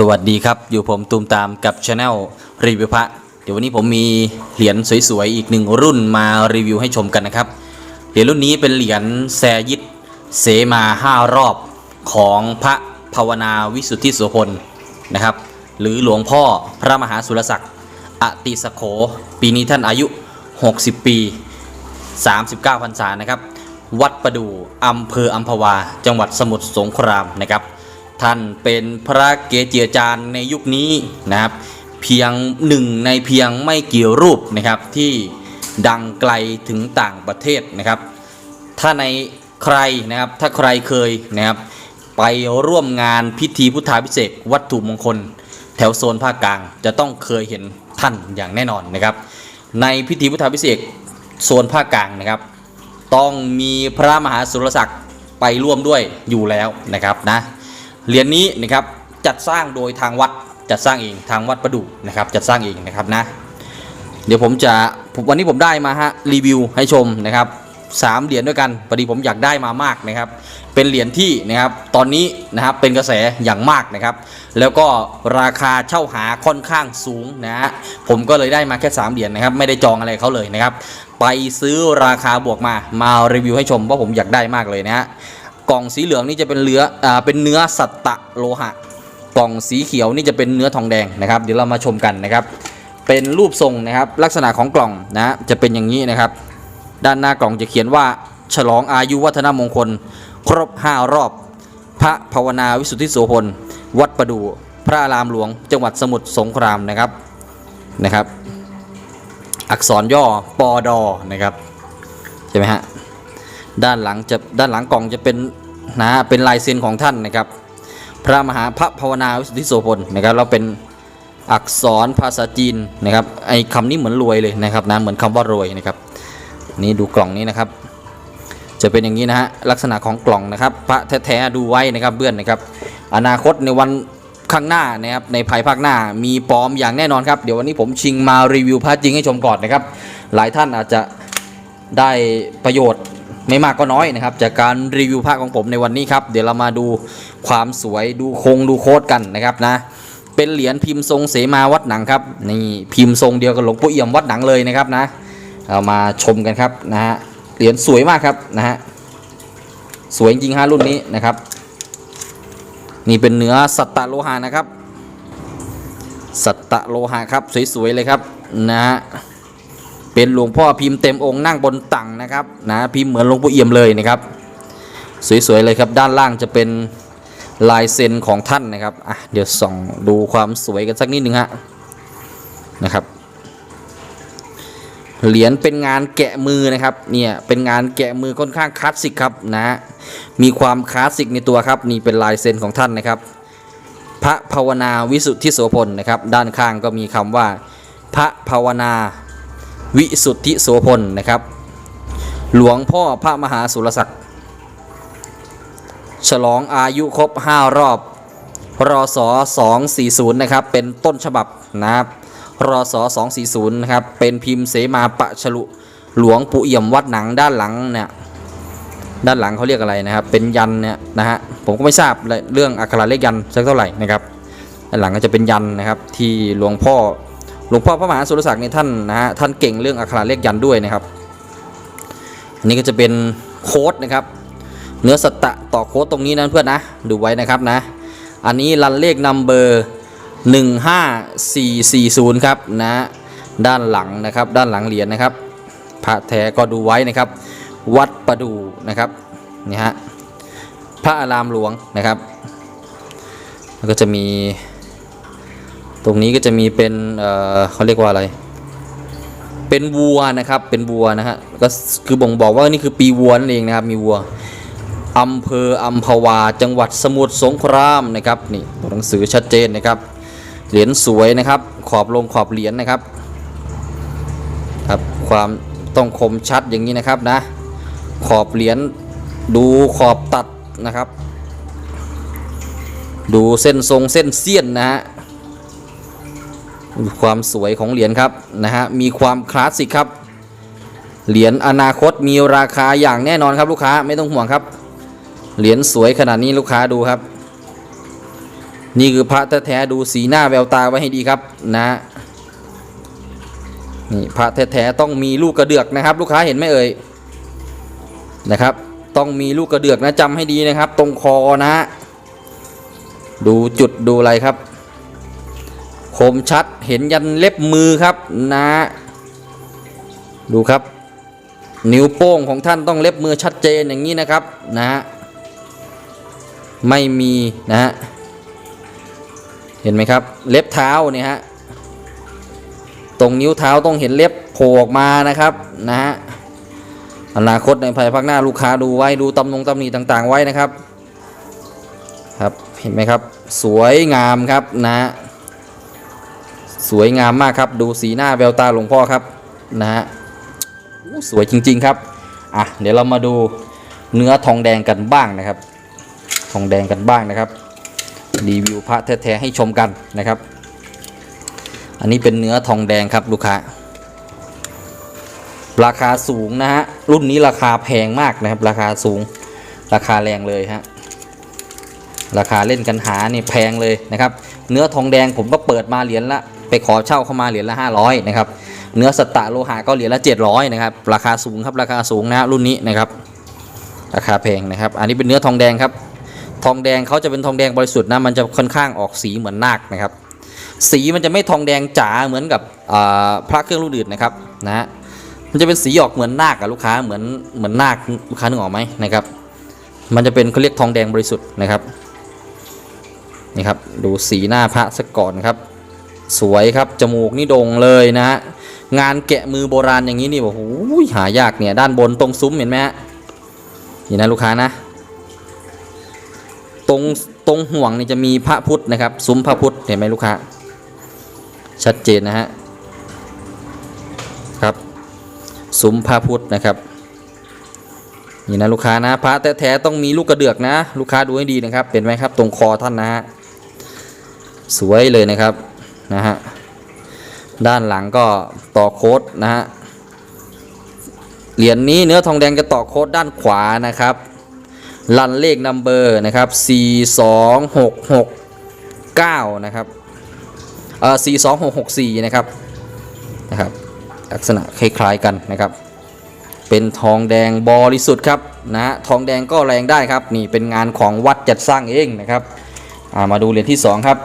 สวัสดีครับ อยู่ผมตูมตามกับช anel รีวิวพระเดี๋ยววันนี้ผมมีเหรียญสวยๆ อีกหนึ่งรุ่นมารีวิวให้ชมกันนะครับ เหรียญรุ่นนี้เป็นเหรียญแซยิดเสมาห้ารอบของพระภาวนาวิสุทธิโสพลนะครับ หรือหลวงพ่อพระมหาสุรศักดิ์อติสโข ปีนี้ท่านอายุ 60 ปี 39พรรษานะครับ วัดประดู่อำเภออัมพวา จังหวัดสมุทรสงครามนะครับ ท่านเป็นพระเกจิอาจารย์ในยุคนี้นะครับ เพียงหนึ่งในเพียงไม่กี่รูปนะครับที่ดังไกลถึงต่างประเทศนะครับ ถ้าในใครนะครับถ้าใครเคยนะครับไปร่วมงานพิธีพุทธาพิเศษวัตถุมงคล แถวโซนภาคกลางจะต้องเคยเห็นท่านอย่างแน่นอนนะครับ ในพิธีพุทธาพิเศษโซนภาคกลางนะครับ ต้องมีพระมหาสุรศักดิ์ไปร่วมด้วยอยู่แล้วนะครับนะ เหรียญนี้นะครับจัดสร้างโดยทางวัดจัดสร้างเองทางวัดประดูนะครับจัดสร้างเองนะครับนะ เดี๋ยวผมจะวันนี้ผมได้มาฮะรีวิวให้ชมนะครับสามเหรียญด้วยกันพอดีผมอยากได้มามากนะครับ เป็นเหรียญที่นะครับตอนนี้นะครับเป็นกระแสอย่างมากนะครับ แล้วก็ราคาเช่าหาค่อนข้างสูงนะฮะผมก็เลยได้มาแค่3เหรียญนะครับ ไม่ได้จองอะไรเขาเลยนะครับ ไปซื้อราคาบวกมามารีวิวให้ชมเพราะผมอยากได้มากเลยนะฮะ กล่องสีเหลืองนี่จะเป็นเนื้ออ่าเป็นเนื้อสัตตะโลหะ กล่องสีเขียวนี่จะเป็นเนื้อทองแดงนะครับ เดี๋ยวเรามาชมกันนะครับ เป็นรูปทรงนะครับ ลักษณะของกล่องนะจะเป็นอย่างนี้นะครับ ด้านหน้ากล่องจะเขียนว่าฉลองอายุวัฒนมงคล ครบ 5 รอบ พระภาวนาวิสุทธิโสพลวัดประดู่พระอารามหลวง จังหวัดสมุทรสงครามนะครับนะครับ อักษรย่อปอดอนะครับใช่ไหมฮะ ด้านหลังจะด้านหลังกล่องจะเป็นนะเป็นลายเซ็นของท่านนะครับ พระมหาพระภาวนาวิสุทธิโสพลนะครับเราเป็นอักษรภาษาจีนนะครับไอคำนี้เหมือนรวยเลยนะครับนะเหมือนคำว่ารวยนะครับ นี่ดูกล่องนี้นะครับ จะเป็นอย่างนี้นะฮะลักษณะของกล่องนะครับ พระแท้ๆดูไว้นะครับเพื่อนนะครับ อนาคตในวันข้างหน้านะครับในภายภาคหน้ามีปลอมอย่างแน่นอนครับเดี๋ยววันนี้ผมชิงมารีวิวพระจริงให้ชมก่อนนะครับ หลายท่านอาจจะได้ประโยชน์ ไม่มากก็น้อยนะครับ จากการรีวิวพระของผมในวันนี้ครับ เดี๋ยวเรามาดูความสวยดูโคงดูโคดกันนะครับนะ เป็นเหรียญพิมพ์ทรงเสมาวัดหนังครับนี่พิมพ์ทรงเดียวกับหลวงปู่เอี่ยมวัดหนังเลยนะครับนะ เรามาชมกันครับนะฮะเหรียญสวยมากครับนะฮะสวยจริงฮะรุ่นนี้นะครับ นี่เป็นเนื้อสัตตะโลหะนะครับ สัตตะโลหะครับสวยๆเลยครับนะฮะ เป็นหลวงพ่อพิมพ์เต็มองค์นั่งบนตังนะครับนะพิมพ์เหมือนหลวงปู่เอี่ยมเลยนะครับ สวยๆเลยครับด้านล่างจะเป็นลายเซ็นของท่านนะครับอะเดี๋ยวส่องดูความสวยกันสักนิดหนึ่งฮะนะครับเหรียญเป็นงานแกะมือนะครับเนี่ยเป็นงานแกะมือค่อนข้างคลาสสิกครับนะฮะมีความคลาสสิกในตัวครับนี่เป็นลายเซ็นของท่านนะครับ พระภาวนาวิสุทธิโสพลนะครับ ด้านข้างก็มีคำว่า พระภาวนา วิสุทธิโสพลนะครับ หลวงพ่อพระมหาสุรศักดิ์ฉลองอายุครบ 5 รอบรอส240 นะครับ เป็นต้นฉบับนะครับรอส240 นะครับ เป็นพิมพ์เสมาปะฉลุ หลวงปู่เอี่ยมวัดหนังด้านหลังเนี่ยด้านหลังเขาเรียกอะไรนะครับ เป็นยันเนี่ยนะฮะ ผมก็ไม่ทราบเรื่องอักขระเลขยันสักเท่าไหร่นะครับ ด้านหลังก็จะเป็นยันนะครับที่หลวงพ่อ หลวงพ่อพระมหาสุรศักดิ์เนี่ยท่านนะฮะท่านเก่งเรื่องอักขระเลขยันด้วยนะครับ อันนี้ก็จะเป็นโค้ดนะครับ เนื้อสตตะต่อโค้ดตรงนี้นะเพื่อนนะดูไว้นะครับนะ อันนี้รันเลขนัมเบอร์15440ครับนะด้านหลังนะครับด้านหลังเหรียญนะครับพระแท้ก็ดูไว้นะครับ วัดประดูนะครับนี่ฮะพระอารามหลวงนะครับแล้วก็จะมี ตรงนี้ก็จะมีเป็นเเขาเรียกว่าอะไร เป็นวัวนะครับ เป็นวัวนะฮะ ก็คือบ่งบอกว่านี่คือปีวัวนั่นเองนะครับ มีวัวอำเภออัมพวา จังหวัดสมุทรสงครามนะครับ นี่ตัวหนังสือชัดเจนนะครับ เหรียญสวยนะครับ ขอบลงขอบเหรียญนะครับ ครับความต้องคมชัดอย่างนี้นะครับนะ ขอบเหรียญดูขอบตัดนะครับ ดูเส้นทรงเส้นเสี้ยนนะฮะ ความสวยของเหรียญครับนะฮะมีความคลาสสิกครับ เหรียญอนาคตมีราคาอย่างแน่นอนครับลูกค้าไม่ต้องห่วงครับ เหรียญสวยขนาดนี้ลูกค้าดูครับ นี่คือพระแท้ๆดูสีหน้าแววตาไว้ให้ดีครับนะนี่พระแท้ๆต้องมีลูกกระเดือกนะครับ ลูกค้าเห็นไหมเอ่ยนะครับ ต้องมีลูกกระเดือกนะจำให้ดีนะครับ ตรงคอนะฮะดูจุดดูอะไรครับ คมชัดเห็นยันเล็บมือครับนะ ดูครับ นิ้วโป้งของท่านต้องเล็บมือชัดเจนอย่างนี้นะครับนะไม่มีนะฮะเห็นไหมครับ เล็บเท้าเนี่ยฮะตรงนิ้วเท้าต้องเห็นเล็บโผล่ออกมานะครับนะฮะอนาคตในภายภาคหน้าลูกค้าดูไว้ดูตำนงตำหนิต่างๆไว้นะครับ ครับเห็นไหมครับ สวยงามครับนะฮะ สวยงามมากครับ ดูสีหน้าแววตาหลวงพ่อครับนะฮะสวยจริง ๆ ครับอะเดี๋ยวเรามาดูเนื้อทองแดงกันบ้างนะครับ ทองแดงกันบ้างนะครับรีวิวพระแท้ๆให้ชมกันนะครับ อันนี้เป็นเนื้อทองแดงครับลูกค้าราคาสูงนะฮะรุ่นนี้ราคาแพงมากนะครับ ราคาสูงราคาแรงเลยฮะราคาเล่นกันหานี่แพงเลยนะครับ เนื้อทองแดงผมก็เปิดมาเหรียญละ ไปขอเช่าเข้ามาเหรียญละ 500นะครับเนื้อสตะโลหะก็เหรียญละ 700นะครับราคาสูงครับราคาสูงนะฮะรุ่นนี้นะครับราคาแพงนะครับ อันนี้เป็นเนื้อทองแดงครับ ทองแดงเขาจะเป็นทองแดงบริสุทธิ์นะมันจะค่อนข้างออกสีเหมือนนาคนะครับ สีมันจะไม่ทองแดงจ๋าเหมือนกับพระเครื่องรุ่นอื่นนะครับนะฮะมันจะเป็นสีออกเหมือนนาคอะลูกค้าเหมือนเหมือนนาคลูกค้านึกออกไหมนะครับ มันจะเป็นเขาเรียกทองแดงบริสุทธิ์นะครับนี่ครับดูสีหน้าพระสักก่อนครับ สวยครับจมูกนี่โด่งเลยนะฮะงานแกะมือโบราณอย่างนี้นี่โอ้โหหายากเนี่ยด้านบนตรงซุ้มเห็นไหมฮะนี่นะลูกค้านะ ตรงตรงห่วงนี่จะมีพระพุทธนะครับ ซุ้มพระพุทธเห็นไหมลูกค้า ชัดเจนนะฮะครับซุ้มพระพุทธนะครับนี่นะลูกค้านะพระแท้ๆต้องมีลูกกระเดือกนะ ลูกค้าดูให้ดีนะครับเป็นไหมครับ ตรงคอท่านนะฮะสวยเลยนะครับ นะฮะด้านหลังก็ต่อโค้ดนะฮะเหรียญนี้เนื้อทองแดงจะต่อโค้ดด้านขวานะครับลันเลขนัมเบอร์นะครับ4 2 6 6 9นะครับเอ่อ4 2 6 6 4นะครับนะครับ ลักษณะคล้ายๆกันนะครับ เป็นทองแดงบริสุทธิ์ครับนะฮะทองแดงก็แรงได้ครับ นี่เป็นงานของวัดจัดสร้างเองนะครับามาดูเหรียญที่ 2 ครับ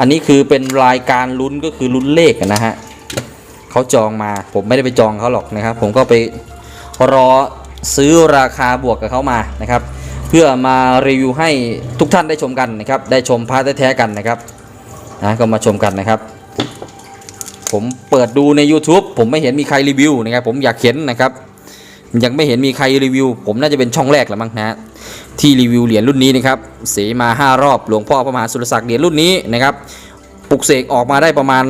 อันนี้คือเป็นรายการลุ้นก็คือลุ้นเลขนะฮะเขาจองมาผมไม่ได้ไปจองเขาหรอกนะครับ ผมก็ไปรอซื้อราคาบวกกับเขามานะครับ เพื่อมารีวิวให้ทุกท่านได้ชมกันนะครับ ได้ชมพาร์ทแท้ๆกันนะครับนะก็มาชมกันนะครับ ผมเปิดดูใน YouTube ผมไม่เห็นมีใครรีวิวนะครับ ผมอยากเห็นนะครับ ยังไม่เห็นมีใครรีวิว ผมน่าจะเป็นช่องแรกแหละมั้งนะที่รีวิวเหรียญรุ่นนี้นะครับเสมา 5 รอบหลวงพ่อพระมหาสุรศักดิ์เหรียญรุ่นนี้นะครับปลุกเสกออกมาได้ประมาณ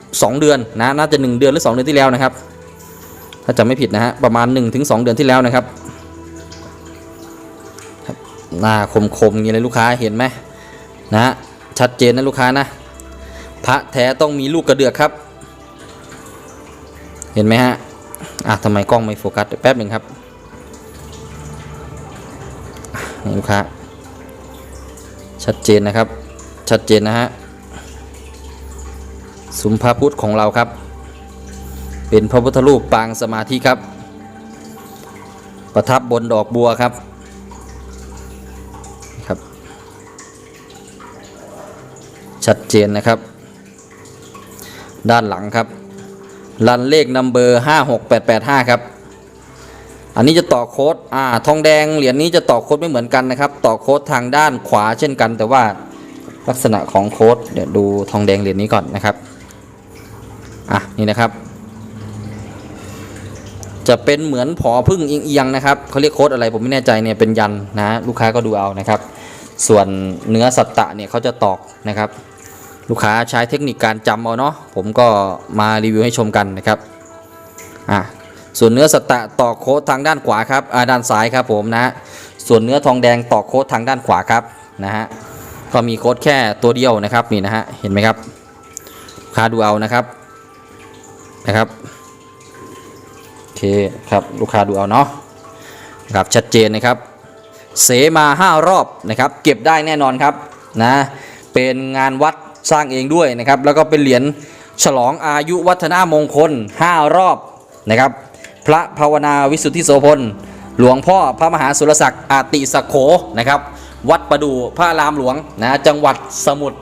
2 เดือนนะน่าจะ 1 เดือนหรือ 2 เดือนที่แล้วนะครับ ถ้าจำไม่ผิดนะฮะประมาณ 1-2 เดือนที่แล้วนะครับหน้าคมๆอย่างนี้เลยลูกค้าเห็นไหมนะชัดเจนนะลูกค้านะพระแท้ต้องมีลูกกระเดือกครับ เห็นไหมฮะ อะทำไมกล้องไม่โฟกัสแป๊บหนึ่งครับนี่ลูกค้าชัดเจนนะครับ ชัดเจนนะฮะสุมพระพุทธของเราครับ เป็นพระพุทธรูปปางสมาธิครับ ประทับบนดอกบัวครับครับ ชัดเจนนะครับ ด้านหลังครับ รันเลขนัมเบอร์56885ครับ อันนี้จะต่อโค้ดอ่าทองแดงเหรียญนี้จะต่อโค้ดไม่เหมือนกันนะครับ ต่อโค้ดทางด้านขวาเช่นกัน แต่ว่าลักษณะของโค้ดเดี๋ยวดูทองแดงเหรียญนี้ก่อนนะครับอะนี่นะครับ จะเป็นเหมือนผอพึ่งเอียงนะครับเขาเรียกโค้ดอะไรผมไม่แน่ใจเนี่ยเป็นยันนะ ลูกค้าก็ดูเอานะครับ ส่วนเนื้อสัตตะเนี่ยเขาจะตอกนะครับ ลูกค้าใช้เทคนิคการจำเอาเนาะผมก็มารีวิวให้ชมกันนะครับอะส่วนเนื้อสตะต่อโค้ดทางด้านขวาครับอ่าด้านซ้ายครับผมนะส่วนเนื้อทองแดงต่อโค้ดทางด้านขวาครับนะฮะก็มีโค้ดแค่ตัวเดียวนะครับนี่นะฮะเห็นไหมครับลูกค้าดูเอานะครับนะครับโอเคครับลูกค้าดูเอาเนาะครับชัดเจนนะครับ เสมา 5 รอบนะครับ เก็บได้แน่นอนครับนะเป็นงานวัด สร้างเองด้วยนะครับ แล้วก็เป็นเหรียญฉลองอายุวัฒนามงคล 5 รอบนะครับ พระภาวนาวิสุทธิโสพล หลวงพ่อพระมหาสุรศักดิ์อาติสโขนะครับ วัดประดูพระอารามหลวงนะจังหวัดสมุทร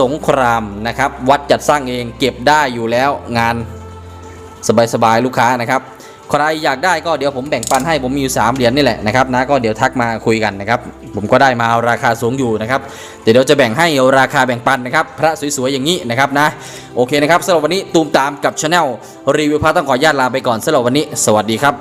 สงครามนะครับ วัดจัดสร้างเองเก็บได้อยู่แล้วงานสบายๆลูกค้านะครับ ใครอยากได้ก็เดี๋ยวผมแบ่งปันให้ผมมีอยู่3เหรียญนี่แหละนะครับนะก็เดี๋ยวทักมาคุยกันนะครับผมก็ได้มาราคาสูงอยู่นะครับเดี๋ยวจะแบ่งให้ราคาแบ่งปันนะครับพระสวยๆอย่างนี้นะครับนะโอเคนะครับสำหรับวันนี้ตูมตามกับชาแนลรีวิวพระต้องขออนุญาตลาไปก่อนสำหรับวันนี้ สวัสดีครับ